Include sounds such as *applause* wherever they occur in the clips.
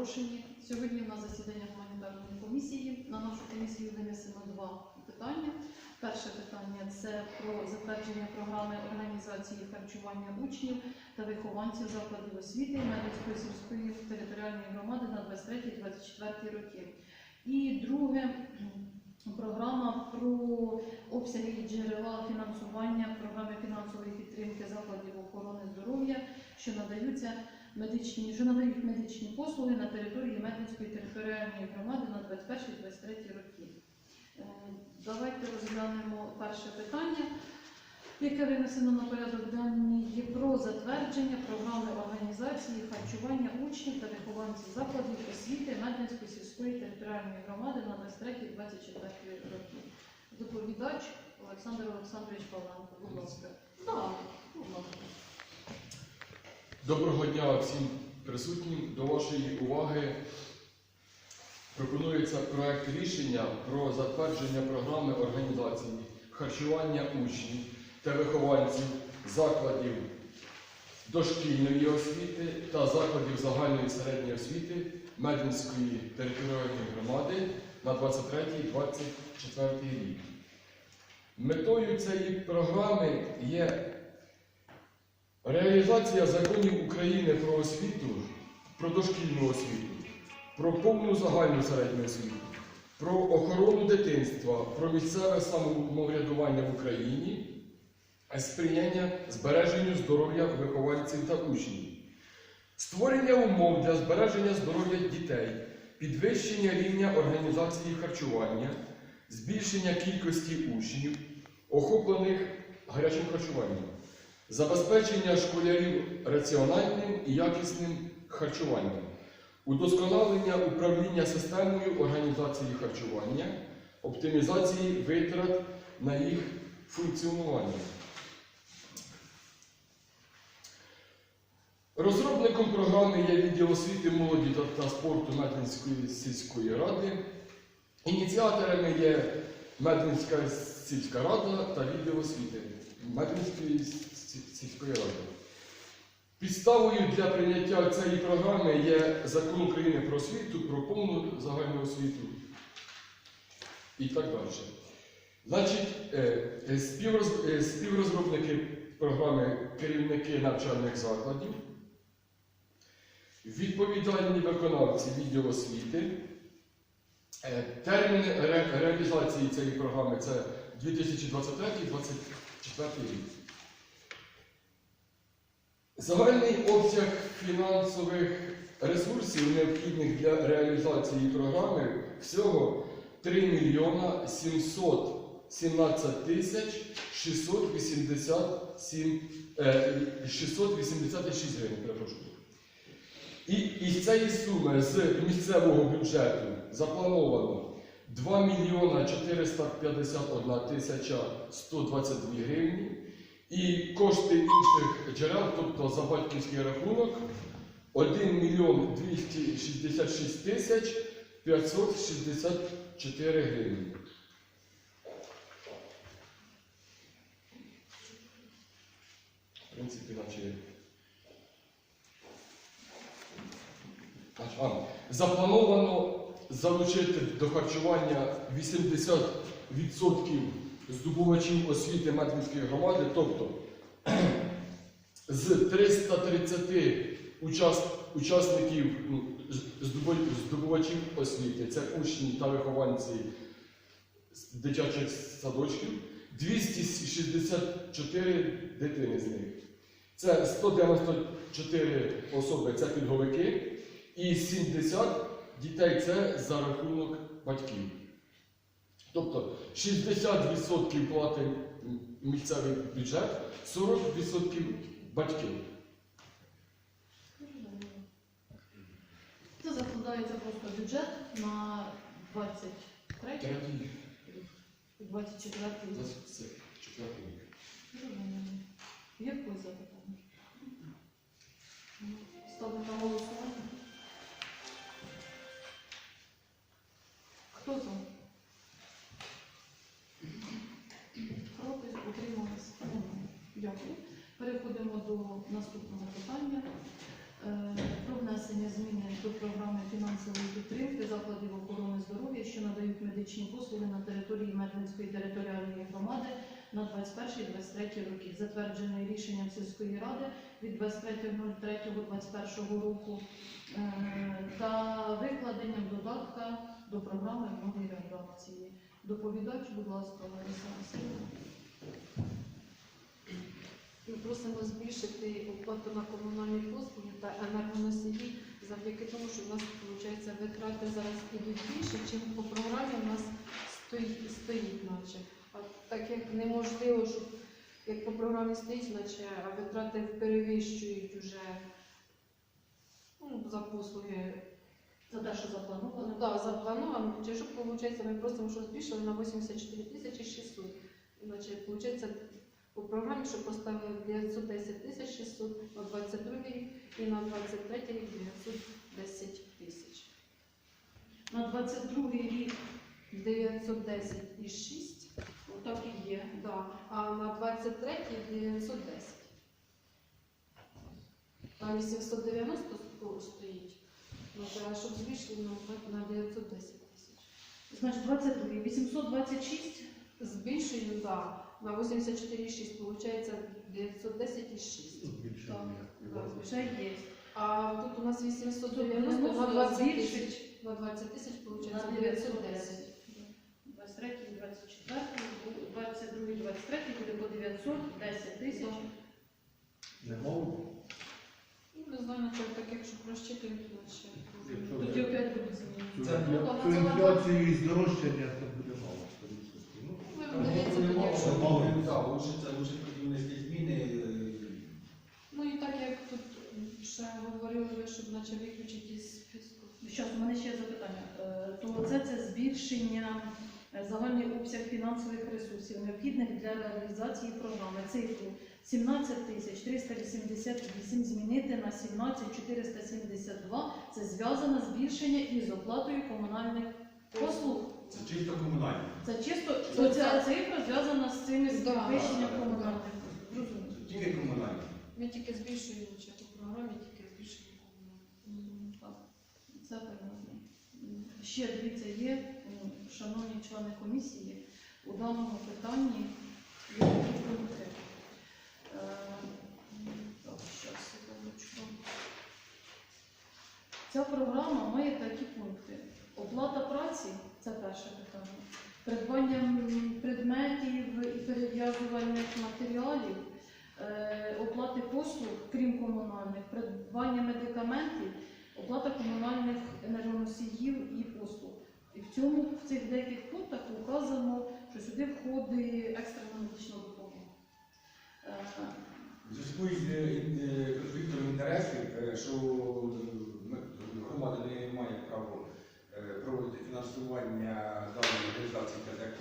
запрошені. Сьогодні на засідання гуманітарної комісії. На нашу комісію винесено два питання. Перше питання це про затвердження програми організації харчування учнів та вихованців закладів освіти Медицької сільської територіальної громади на 23-24 роки. І друге програма про обсяги і джерела фінансування програми фінансової підтримки закладів охорони здоров'я, що надаються медичні, що надають медичні послуги на території Медицької територіальної громади на 21-23 роки. Е, Давайте розглянемо перше питання, яке винесено на порядок денний про затвердження програми організації харчування учнів та вихованців закладів освіти Медицької сільської територіальної громади на 23-24 роки. Доповідач Олександр Олександрович Павленко. Будь ласка. Доброго дня всім присутнім. До вашої уваги пропонується проект рішення про затвердження програми організації харчування учнів та вихованців закладів дошкільної освіти та закладів загальної середньої освіти Мединської територіальної громади на 23-24 рік. Метою цієї програми є Реалізація законів України про освіту, про дошкільну освіту, про повну загальну середню освіту, про охорону дитинства, про місцеве самоврядування в Україні, сприяння збереженню здоров'я вихованців та учнів, створення умов для збереження здоров'я дітей, підвищення рівня організації харчування, збільшення кількості учнів, охоплених гарячим харчуванням. Забезпечення школярів раціональним і якісним харчуванням, удосконалення управління системою організації харчування, оптимізації витрат на їх функціонування. Розробником програми є відділ освіти, молоді та, спорту Медвинської сільської ради. Ініціаторами є Медвинська сільська рада та відділ освіти Медвинської сіль- сільської. Підставою для прийняття цієї програми є закон України про освіту, про повну загальну освіту і так далі. Значить, е, е, е, співрозробники програми керівники навчальних закладів, відповідальні виконавці відділу освіти. Термін ре- реалізації цієї програми це 2023-2024 рік. Загальний обсяг фінансових ресурсів, необхідних для реалізації програми, всього 3 мільйона 717 тисяч 687, е, 686 гривень, перепрошую. І із цієї суми з місцевого бюджету заплановано 2 мільйона 451 тисяча 122 гривні. І кошти інших джерел, тобто за батьківський рахунок, 1 мільйон 266 тисяч 564 гривні. В принципі, наче. А, Заплановано залучити до харчування 80% здобувачів освіти Медвинської громади, тобто *clears throat* з 330 учас- учасників ну, здобувачів освіти, це учні та вихованці дитячих садочків, 264 дитини з них. Це 194 особи це пільговики, і 70 дітей це за рахунок батьків. Тобто 60% платить місцевий бюджет, 40% батьків. Це закладається просто бюджет на 23 Третій 24 рік. за це четвертий рік. Зрозуміло. Є якось запитання? Ставимо на голосування. Хто за? Проти? Утримались? Немає. Дякую. Переходимо до наступного питання. Е, Про внесення зміни до програми фінансової підтримки закладів охорони здоров'я, що надають медичні послуги на території Медвинської територіальної громади на 21-23 роки, затверджений рішенням сільської ради від 23.03.21 року е, та викладенням додатка до програми в новій редакції. Доповідач, будь ласка, Лариса Васильівна. Просимо збільшити оплату на комунальні послуги та енергоносії завдяки тому, що в нас виходить витрати зараз ідуть більше, чим по програмі у нас стоїть, стоїть наче. А так як неможливо, щоб як по програмі стоїть, наче а витрати перевищують уже ну, за послуги. За те, що заплановано. Ну, да, заплановано, чи що виходить, ми просимо, що збільшили на 84 тисячі 600. Іначе виходить по програмі, що поставили 910 тисяч 600 на 22 і на 23 рік 910 тисяч. На 22 рік 910 і 6, отак і є. да, а на 23 910. Там 890 сто- стоїть. Ну, треба, щоб збільшили на, на 910 тисяч. Значить, 22 826 Збільшую, на 84,6, виходить 910,6. вже є. А тут у нас 890 на 20 тисяч. На 20 тисяч, виходить 910. 910. 23, 24, 22, 23 буде по 910 тисяч. Не мову? Ну, не знаю, на чому так, якщо прощитують, то ще. Якщо Тоді опять будуть зміни. Цю Це інфля- цю інфляцію і здорожчання, то буде мало. скоріше. Ну, Ви видається тоді, якщо. Так, лучше це лучше тоді внести зміни. е, Ну і так як тут ще говорили, ви, щоб наче виключити із списку. Зараз, у мене ще є запитання. Е, То це, це збільшення е, загальний обсяг фінансових ресурсів, необхідних для реалізації програми. Цифру 17 тисяч 388 змінити на 17 472. Це зв'язане збільшення із оплатою комунальних послуг. Це чисто комунальне. Це чисто Це- ця цифра зв'язана з цими Да. підвищенням комунальних. Зрозуміло. Це Тільки комунальне. Ми тільки збільшуємо чи по програмі, тільки Це. М, Ще дивіться, є, шановні члени комісії, у даному питанні Так, щас, секундочку. Ця програма має такі пункти. Оплата праці це перше питання. Придбання предметів і перев'язувальних матеріалів, е, оплати послуг, крім комунальних, придбання медикаментів, оплата комунальних енергоносіїв і послуг. І в цьому в цих деяких пунктах указано, що сюди входить екстрена медична допомога. Е, В зв'язку з е, е, конфліктом інтересів, е, що е, громада не має права е, проводити фінансування даної організації, так як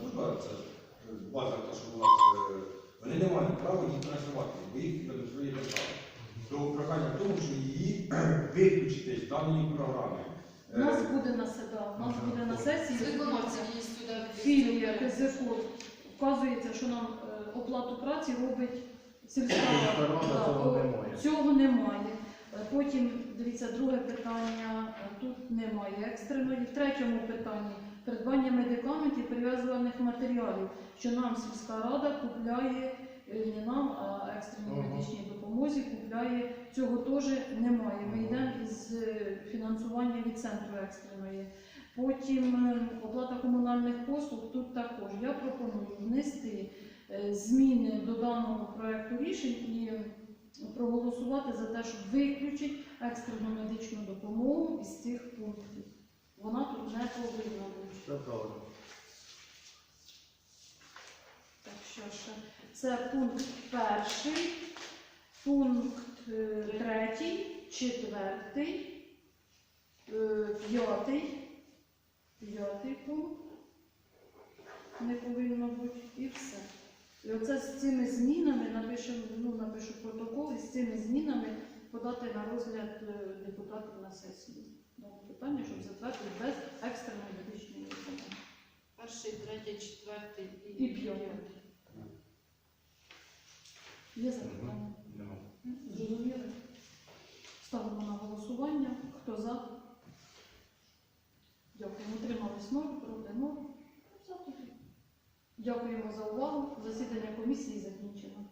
служба, це е, база, та, що у е, вони не мають права її фінансувати, бо їх своєї держави. То прохання в тому, що її *clears throat* виключити з даної програми. У нас буде на седа, у нас буде на сесії сюди. філія КЗФО. Вказується, що нам е, оплату праці робить сільська рада. цього немає. Цього немає. Е, Потім, дивіться, друге питання, е, тут немає екстреної. В третьому питанні придбання медикаментів, прив'язуваних матеріалів, що нам сільська рада купляє, е, не нам, а екстреній медичній допомозі купляє. Цього теж немає. Ми йдемо із е, фінансування від центру екстреної. Потім е, оплата комунальних послуг тут також. Я пропоную внести е, зміни до даного проекту рішень і проголосувати за те, щоб виключити екстрену медичну допомогу із цих пунктів. Вона тут не повинна бути. Все правильно. Так, що ще? Це пункт перший, пункт е, третій, четвертий, е, п'ятий, п'ятий пункт не повинно бути і все. І оце з цими змінами напишемо, ну, напишу протокол і з цими змінами подати на розгляд е, депутатів на сесію. Дане питання, щоб затвердити без екстреної медичної допомоги. Перший, третій, четвертий І п'ятий. Є запитання? Зрозуміли? Ставимо на голосування. Хто за? Дякуємо. Утримались 0, проти 0. Дякуємо за увагу. Засідання комісії закінчено.